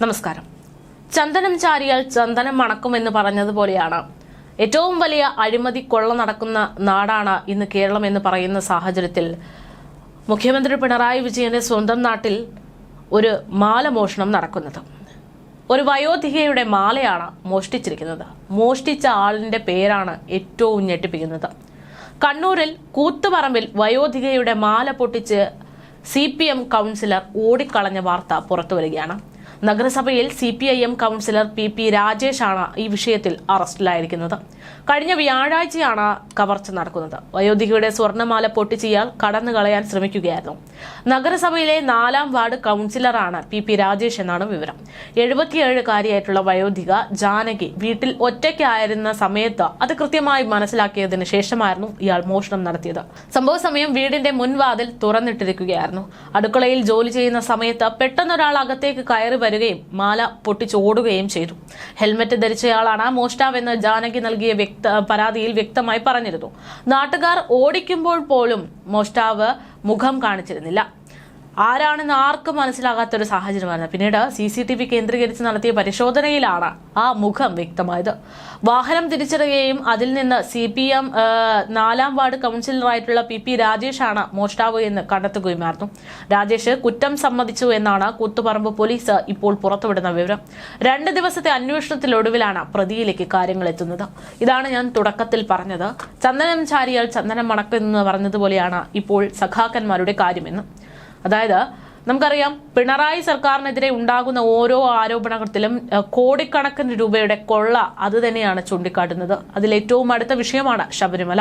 നമസ്കാരം. ചന്ദനം ചാരിയാൽ ചന്ദനം മണക്കുമെന്ന് പറഞ്ഞതുപോലെയാണ് ഏറ്റവും വലിയ അഴിമതി കൊള്ള നടക്കുന്ന നാടാണ് ഇന്ന് കേരളം എന്ന് പറയുന്ന സാഹചര്യത്തിൽ. മുഖ്യമന്ത്രി പിണറായി വിജയന്റെ സ്വന്തം നാട്ടിൽ ഒരു മാലമോഷണം നടക്കുന്നത്. ഒരു വയോധികയുടെ മാലയാണ് മോഷ്ടിച്ചിരിക്കുന്നത്. മോഷ്ടിച്ച ആളിന്റെ പേരാണ് ഏറ്റവും ഞെട്ടിപ്പിക്കുന്നത്. കണ്ണൂരിൽ കൂത്തുപറമ്പിൽ വയോധികയുടെ മാല പൊട്ടിച്ച് സി പി എം കൗൺസിലർ ഓടിക്കളഞ്ഞ വാർത്ത പുറത്തുവരികയാണ് നഗരസഭയിൽ C P I M councillor P P രാജേഷാണ് ഈ വിഷയത്തിൽ അറസ്റ്റിലായിരിക്കുന്നത്. കഴിഞ്ഞ വ്യാഴാഴ്ചയാണ് കവർച്ച നടക്കുന്നത്. വയോധികയുടെ സ്വർണമാല പൊട്ടിച്ച് ഇയാൾ കടന്നു കളയാൻ ശ്രമിക്കുകയായിരുന്നു. നഗരസഭയിലെ നാലാം വാർഡ് കൗൺസിലറാണ് പി പി രാജേഷ് എന്നാണ് വിവരം. എഴുപത്തിയേഴുകാരിയായിട്ടുള്ള വയോധിക ജാനകി വീട്ടിൽ ഒറ്റയ്ക്കായിരുന്ന സമയത്ത് അത് കൃത്യമായി മനസ്സിലാക്കിയതിനു ശേഷമായിരുന്നു ഇയാൾ മോഷണം നടത്തിയത്. സംഭവ സമയം വീടിന്റെ മുൻവാതിൽ തുറന്നിട്ടിരിക്കുകയായിരുന്നു. അടുക്കളയിൽ ജോലി ചെയ്യുന്ന സമയത്ത് പെട്ടെന്നൊരാൾ അകത്തേക്ക് കയറി വരികയും മാല പൊട്ടിച്ചോടുകയും ചെയ്തു. ഹെൽമറ്റ് ധരിച്ചയാളാണ് മോഷ്ടാവ് എന്ന് ജാനകി നൽകിയ വ്യക്ത പരാതിയിൽ വ്യക്തമായി പറഞ്ഞിരുന്നു. നാട്ടുകാർ ഓടിക്കുമ്പോൾ പോലും മോഷ്ടാവ് മുഖം കാണിച്ചിരുന്നില്ല. ആരാണെന്ന് ആർക്കും മനസ്സിലാകാത്ത ഒരു സാഹചര്യമായിരുന്നു. പിന്നീട് സി സി ടി വി കേന്ദ്രീകരിച്ച് നടത്തിയ പരിശോധനയിലാണ് ആ മുഖം വ്യക്തമായത്. വാഹനം തിരിച്ചറിയുകയും അതിൽ നിന്ന് സി പി എം നാലാം വാർഡ് കൗൺസിലറായിട്ടുള്ള പി പി രാജേഷാണ് മോഷ്ടാവ് എന്ന് കണ്ടെത്തുകയുമായിരുന്നു. രാജേഷ് കുറ്റം സമ്മതിച്ചു എന്നാണ് കൂത്തുപറമ്പ് പോലീസ് ഇപ്പോൾ പുറത്തുവിടുന്ന വിവരം. രണ്ട് ദിവസത്തെ അന്വേഷണത്തിലൊടുവിലാണ് പ്രതിയിലേക്ക് കാര്യങ്ങൾ എത്തുന്നത്. ഇതാണ് ഞാൻ തുടക്കത്തിൽ പറഞ്ഞത്. ചന്ദനം ചാരിയാൽ ചന്ദനം മണക്കെന്ന് പറഞ്ഞതുപോലെയാണ് ഇപ്പോൾ സഖാക്കന്മാരുടെ കാര്യമെന്ന് അതായത് നമുക്കറിയാം പിണറായി സർക്കാരിനെതിരെ ഉണ്ടാകുന്ന ഓരോ ആരോപണത്തിലും കോടിക്കണക്കിന് രൂപയുടെ കൊള്ള അത് തന്നെയാണ് ചൂണ്ടിക്കാട്ടുന്നത്. അതിലേറ്റവും അടുത്ത വിഷയമാണ് ശബരിമല.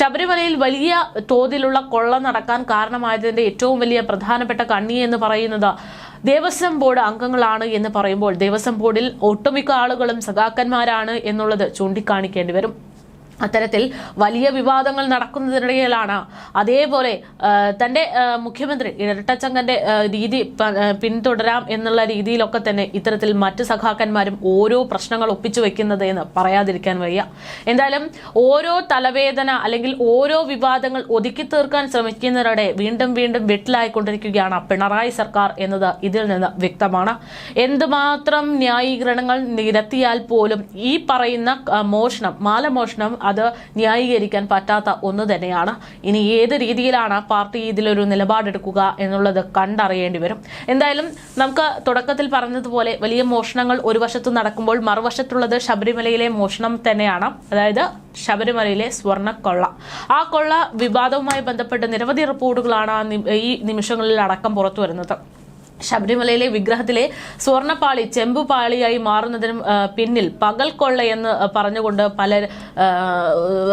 ശബരിമലയിൽ വലിയ തോതിലുള്ള കൊള്ള നടക്കാൻ കാരണമായതിന്റെ ഏറ്റവും വലിയ പ്രധാനപ്പെട്ട കണ്ണി എന്ന് പറയുന്നത് ദേവസ്വം ബോർഡ് അംഗങ്ങളാണ് എന്ന് പറയുമ്പോൾ ദേവസ്വം ബോർഡിൽ ഒട്ടുമിക്ക ആളുകളും സഖാക്കന്മാരാണ് എന്നുള്ളത് ചൂണ്ടിക്കാണിക്കേണ്ടി വരും. അത്തരത്തിൽ വലിയ വിവാദങ്ങൾ നടക്കുന്നതിനിടയിലാണ്. അതേപോലെ തന്റെ മുഖ്യമന്ത്രി ഇരട്ടച്ചങ്കന്റെ രീതി പിന്തുടരാം എന്നുള്ള രീതിയിലൊക്കെ തന്നെ ഇത്തരത്തിൽ മറ്റ് സഖാക്കന്മാരും ഓരോ പ്രശ്നങ്ങൾ ഒപ്പിച്ചു വെക്കുന്നത് എന്ന് പറയാതിരിക്കാൻ വയ്യ. എന്തായാലും ഓരോ തലവേദന അല്ലെങ്കിൽ ഓരോ വിവാദങ്ങൾ ഒതുക്കി തീർക്കാൻ ശ്രമിക്കുന്നതിനിടെ വീണ്ടും വീണ്ടും വെട്ടിലായിക്കൊണ്ടിരിക്കുകയാണ് പിണറായി സർക്കാർ എന്നത് ഇതിൽ നിന്ന് വ്യക്തമാണ്. എന്തുമാത്രം ന്യായീകരണങ്ങൾ നിരത്തിയാൽ പോലും ഈ പറയുന്ന മോഷണം മാലമോഷണം അത് ന്യായീകരിക്കാൻ പറ്റാത്ത ഒന്ന് തന്നെയാണ്. ഇനി ഏത് രീതിയിലാണ് പാർട്ടി ഇതിലൊരു നിലപാടെടുക്കുക എന്നുള്ളത് കണ്ടറിയേണ്ടി വരും. എന്തായാലും നമുക്ക് തുടക്കത്തിൽ പറഞ്ഞതുപോലെ വലിയ മോഷണങ്ങൾ ഒരു വശത്ത് നടക്കുമ്പോൾ മറുവശത്തുള്ളത് ശബരിമലയിലെ മോഷണം തന്നെയാണ്. അതായത് ശബരിമലയിലെ സ്വർണക്കൊള്ള ആ കൊള്ള വിവാദവുമായി ബന്ധപ്പെട്ട് നിരവധി റിപ്പോർട്ടുകളാണ് ഈ നിമിഷങ്ങളിൽ അടക്കം പുറത്തു വരുന്നത് ശബരിമലയിലെ വിഗ്രഹത്തിലെ സ്വർണപ്പാളി ചെമ്പുപാളിയായി മാറുന്നതിനും പിന്നിൽ പകൽ കൊള്ളയെന്ന് പറഞ്ഞുകൊണ്ട് പല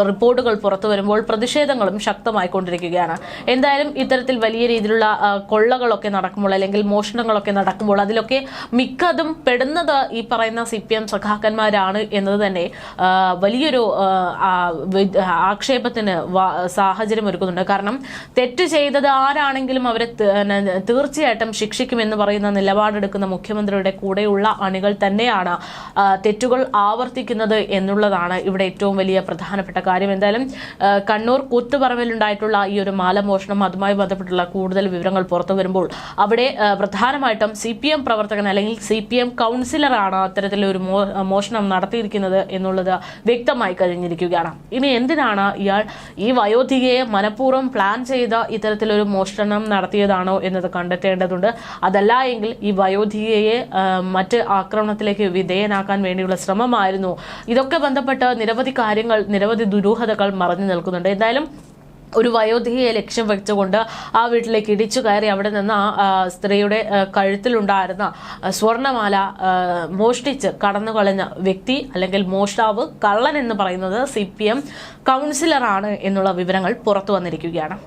റിപ്പോർട്ടുകൾ പുറത്തു വരുമ്പോൾ പ്രതിഷേധങ്ങളും ശക്തമായിക്കൊണ്ടിരിക്കുകയാണ് എന്തായാലും ഇത്തരത്തിൽ വലിയ രീതിയിലുള്ള കൊള്ളകളൊക്കെ നടക്കുമ്പോൾ അല്ലെങ്കിൽ മോഷണങ്ങളൊക്കെ നടക്കുമ്പോൾ അതിലൊക്കെ മിക്കതും പെടുന്നത് ഈ പറയുന്ന സി പി എം സഖാക്കന്മാരാണ് എന്നത് തന്നെ വലിയൊരു ആക്ഷേപത്തിന് സാഹചര്യം ഒരുക്കുന്നുണ്ട് കാരണം തെറ്റ് ചെയ്തത് ആരാണെങ്കിലും അവരെ തീർച്ചയായിട്ടും ന- ശിക്ഷിക്കുമെന്ന് പറയുന്ന നിലപാടെടുക്കുന്ന മുഖ്യമന്ത്രിയുടെ കൂടെയുള്ള അണികൾ തന്നെയാണ് തെറ്റുകൾ ആവർത്തിക്കുന്നത് എന്നുള്ളതാണ് ഇവിടെ ഏറ്റവും വലിയ പ്രധാനപ്പെട്ട കാര്യം. എന്തായാലും കണ്ണൂർ കൂത്തുപറമ്പിലുണ്ടായിട്ടുള്ള ഈ ഒരു മാലമോഷണം അതുമായി ബന്ധപ്പെട്ടുള്ള കൂടുതൽ വിവരങ്ങൾ പുറത്തു വരുമ്പോൾ അവിടെ പ്രധാനമായിട്ടും സി പി എം പ്രവർത്തകൻ അല്ലെങ്കിൽ സി പി എം കൗൺസിലറാണ് അത്തരത്തിലൊരു മോഷണം നടത്തിയിരിക്കുന്നത് എന്നുള്ളത് വ്യക്തമായി കഴിഞ്ഞിരിക്കുകയാണ്. ഇനി എന്തിനാണ് ഇയാൾ ഈ വയോധികയെ മനഃപൂർവം പ്ലാൻ ചെയ്ത ഇത്തരത്തിലൊരു മോഷണം നടത്തിയതാണോ എന്നത് കണ്ടെത്തേണ്ടതുണ്ട്. അതല്ല എങ്കിൽ ഈ വയോധികയെ മറ്റ് ആക്രമണത്തിലേക്ക് വിധേയനാക്കാൻ വേണ്ടിയുള്ള ശ്രമമായിരുന്നു. ഇതൊക്കെ ബന്ധപ്പെട്ട് നിരവധി കാര്യങ്ങൾ നിരവധി ദുരൂഹതകൾ മറഞ്ഞു നിൽക്കുന്നുണ്ട്. എന്തായാലും ഒരു വയോധികയെ ലക്ഷ്യം വെച്ചുകൊണ്ട് ആ വീട്ടിലേക്ക് ഇടിച്ചു കയറി അവിടെ നിന്ന് ആ സ്ത്രീയുടെ കഴുത്തിലുണ്ടായിരുന്ന സ്വർണമാല മോഷ്ടിച്ച് കടന്നു കളഞ്ഞ വ്യക്തി അല്ലെങ്കിൽ മോഷ്ടാവ് കള്ളൻ എന്ന് പറയുന്നത് സി പി എം കൗൺസിലറാണ് എന്നുള്ള വിവരങ്ങൾ പുറത്തു വന്നിരിക്കുകയാണ്.